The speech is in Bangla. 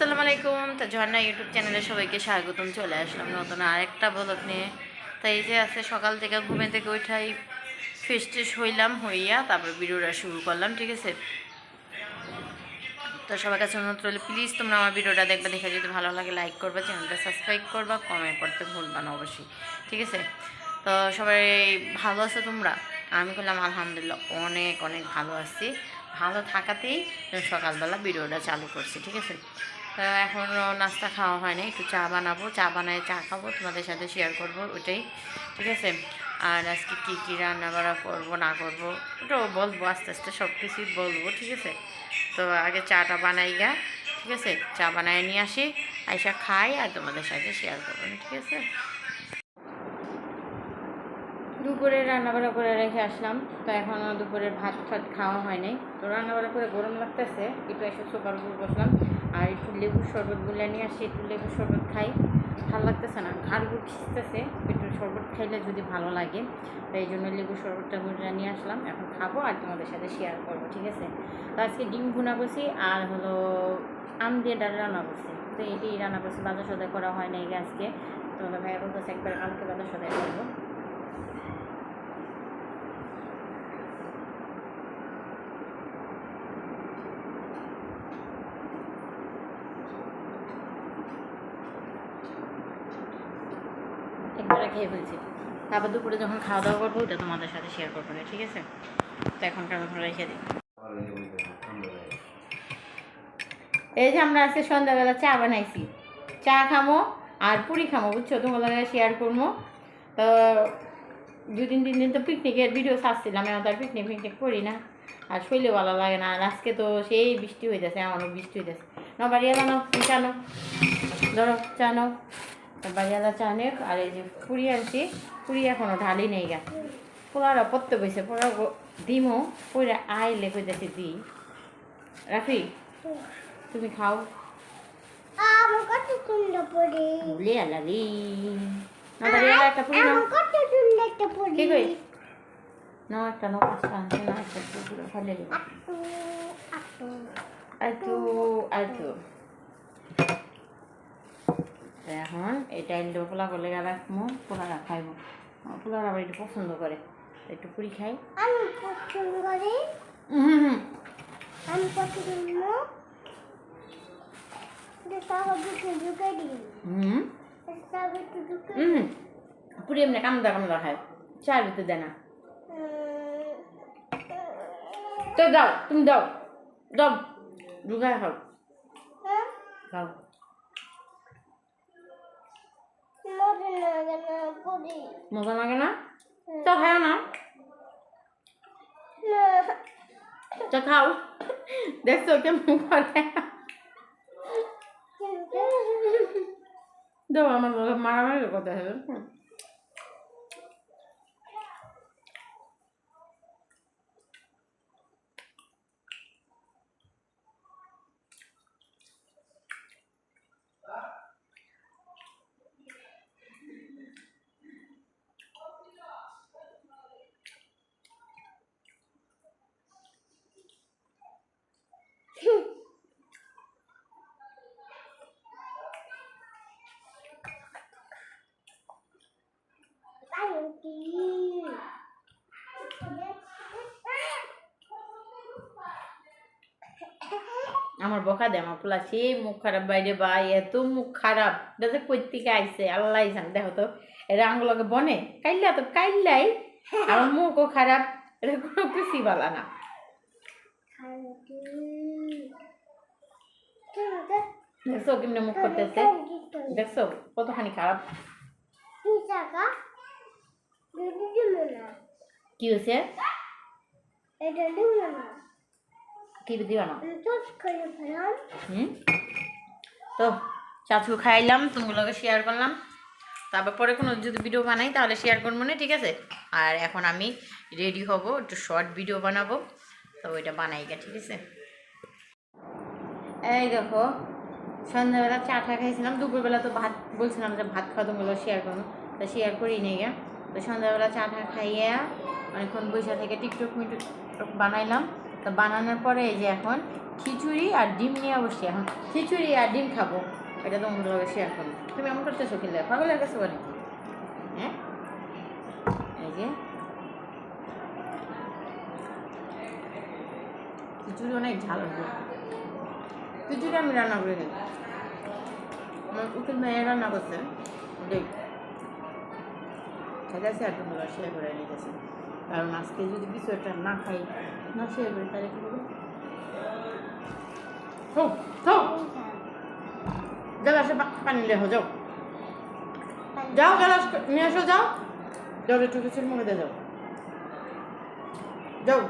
আসসালামু আলাইকুম। তো ঝর্ণা ইউটিউব চ্যানেলে সবাইকে স্বাগতম, চলে আসলাম নতুন আরেকটা ব্লগ নিয়ে। তো এই যে আছে সকাল থেকে ঘুমে থেকে ওইটাই ফিস টিস হইলাম, হইয়া তারপর ভিডিওটা শুরু করলাম, ঠিক আছে? তো সবার কাছে অনুরোধ রইলে প্লিজ তোমরা আমার ভিডিওটা দেখবে, দেখে যদি ভালো লাগে লাইক করবা, চ্যানেলটা সাবস্ক্রাইব করবা কমেন্ট করতে ভুলবা না অবশ্যই, ঠিক আছে? তো সবাই ভালো আছো তোমরা? আমি বললাম, আলহামদুলিল্লাহ, অনেক অনেক ভালো আছি। ভালো থাকাতেই সকালবেলা ভিডিওটা চালু করছি, ঠিক আছে? তো এখনও নাস্তা খাওয়া হয় না একটু চা বানাবো, চা বানায় চা খাব, তোমাদের সাথে শেয়ার করব ওইটাই ঠিক আছে? আর আজকে কী কী রান্না বাড়া করব, না করব, ওটাও বলব, আস্তে আস্তে সব কিছুই বলব, ঠিক আছে? তো আগে চাটা বানাই গা, ঠিক আছে? চা বানায় নিয়ে আসি আইসা খাই আর তোমাদের সাথে শেয়ার করব, ঠিক আছে? দুপুরে রান্নাবাড়া করে রেখে আসলাম, তো এখনও দুপুরের ভাত ফাত খাওয়া হয় নাই তো রান্নাবাড়া করে গরম লাগতেছে, একটু সোফার উপর বসলাম আর একটু লেবুর শরবত গুলে নিয়ে আসি, একটু লেবুর শরবত খাই। ভালো লাগতেছে না। ঘাড়গুলো খিসতেছে একটু শরবত খাইলে যদি ভালো লাগে। তো এই জন্য লেবুর শরবতটা গুলে নিয়ে আসলাম। এখন খাব আর তোমাদের সাথে শেয়ার করব, ঠিক আছে? তো আজকে ডিম ভুনা বসি আর হলো আম দিয়ে ডাল রান্না করছি। তো এটি রান্না করছি। বাজার সদাই করা হয় নাই আজকে। তোমাদের ভাইয়া বলতেছে একবার কালকে বাজার সদাই করব। একবারে খেয়ে ফেলছি। তারপর দুপুরে যখন খাওয়া দাওয়া করব ওটা তোমাদের সাথে শেয়ার করব ঠিক আছে? তো এখনকার মতো রেখে দিই। এই যে আমরা আজকে সন্ধ্যাবেলা চা বানাইছি। চা খামো আর পুরি খামো, বুঝছ? তোমাদের শেয়ার করব। তো দু তিন দিন তো পিকনিকের ভিডিও ছাড়ছিলাম, এখন তো পিকনিক পিকনিক করি না। আর শৈলে ভালো লাগে না। আর আজকে তো সেই বৃষ্টি হয়ে হইতেছে, আমারও বৃষ্টি হইতেছে। না বাড়িয়ে জানো তুমি জানো ধরো জানো বাড়িয়ালা চা নেক আর এই যে পুরি আনছি, পুরি এখনও ঢালি নেই গা। পোলারা পড়তে বসে পোলা দিমো পরে আইলে কইতেছি দি। রাফি, তুমি খাও। আমার কত সুন্দর পরি এখন এই ডাইলটা পোলা করলে রাখব পোলারা খাইব। পোলারা আবার একটু পছন্দ করে একটু পুরি খাই। আমি পছন্দ করি। হুম হুম আমি পছন্দ পুরি এমনি কামদা কামদা খায় চার ভিতরে দেয় না। তো দাও তুমি দাও দাও। ঢুকায় খাও। খাও মজা লাগে না পরি মজা লাগে না? তো খাও না। তো খাও। দেখছ কেমন করে? দেবো আমার মারামারি কথা হবে। আমার বকা দে আমার পোলা সেই মুখ খারাপ বাইরে বা এত মুখ খারাপ। এটা যে আইছে আল্লাহ জান। দেখো তো, এরা আঙ্গুলকে বনে, কাইল্লা তো কাইল্লাই, আমার মুখও খারাপ এটা কোনো কিছুই বালা না। দেখছ মুখ করতেছে? দেখছ, কতখানি খারাপ? কি হয়েছে কি দিবা না? তো করে হুম? তো চাচু খাইলাম তোমাগুলোকে শেয়ার করলাম। তারপর পরে কোনো যদি ভিডিও বানাই তাহলে শেয়ার করব না ঠিক আছে? আর এখন আমি রেডি হব একটু শর্ট ভিডিও বানাবো। তো ওইটা বানাই গা ঠিক আছে? এই দেখো সন্ধ্যাবেলা চা টা খাইছিলাম দুপুরবেলা তো ভাত বলছিলাম যে ভাত খাওয়া তোমাগুলো শেয়ার করব। তো শেয়ার করি নেই গা তো সন্ধ্যাবেলা চা টা খাইয়া অনেকক্ষণ বৈশা থেকে টিকটক মিটুক বানাইলাম। তো বানানোর পরে এই যে এখন খিচুড়ি আর ডিম নিয়ে বসছি। এখন খিচুড়ি আর ডিম খাব। এটা তোমাদের লগে শেয়ার করব। তুমি এমন করতেছো খেলে পাগল হয়ে গেছো বলে হ্যাঁ? এই যে। খিচুড়ি অনেক ঝাল হবে খিচুড়ি আমি রান্না করে দিই আমার উকিল মেয়ে রান্না করছে। দেখ। ঠিক আছে, আর তোমরা শেয়ার করে নিতেছি। কারণ আজকে যদি কিছু একটা না খাই, না করি তাহলে কী পা- পানি লেখো যাও। যাও, গ্লাস নিয়ে আসো যাও। যাও, একটু কিছু মুখে দিয়ে যাও। যাও।